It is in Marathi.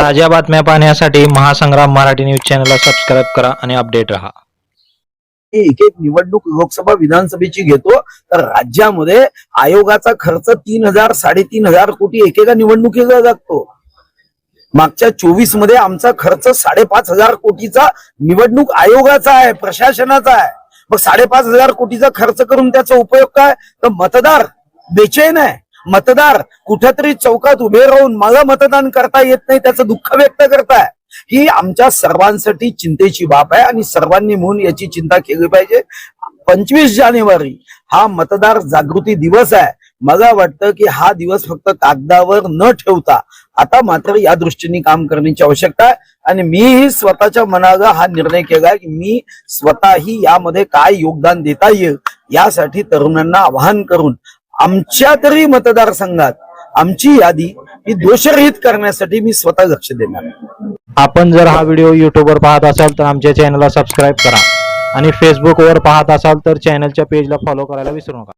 ताज्या बातम्या पाहण्यासाठी महासंग्राम मराठी न्यूज चॅनलला सबस्क्राईब करा आणि अपडेट राहा. एक एक निवडणूक लोकसभा विधानसभेची घेतो तर राज्यामध्ये आयोगाचा खर्च तीन हजार साडेतीन हजार कोटी एकेका निवडणुकीला लागतो. मागच्या चोवीसमध्ये आमचा खर्च साडेपाच हजार कोटीचा निवडणूक आयोगाचा आहे प्रशासनाचा आहे. मग साडेपाच हजार कोटीचा खर्च करून त्याचा उपयोग काय? तर मतदार बेचैन आहे. मतदार कुठेतरी चौकात उभे राहून मला मतदान करता येत नाही त्याचं दुःख व्यक्त करताय. ही आमच्या सर्वांसाठी चिंतेची बाब आहे आणि सर्वांनी म्हणून याची चिंता केली पाहिजे. पंचवीस जानेवारी हा मतदार जागृती दिवस आहे. मला वाटतं की हा दिवस फक्त कागदावर न ठेवता आता मात्र या दृष्टीने काम करण्याची आवश्यकता आहे. आणि मीही स्वतःच्या मनाला हा निर्णय केलाय की मी स्वतःही यामध्ये काय योगदान देता येईल यासाठी तरुणांना आवाहन करून आमच्या तरी मतदारसंघात आमची यादी ही दोषरहित करण्यासाठी मी स्वतः लक्ष देणार आपण जर हा व्हिडिओ युट्यूबवर पाहत असाल तर आमच्या चॅनलला सबस्क्राईब करा. आणि फेसबुकवर पाहत असाल तर चॅनलच्या पेजला फॉलो करायला विसरू नका.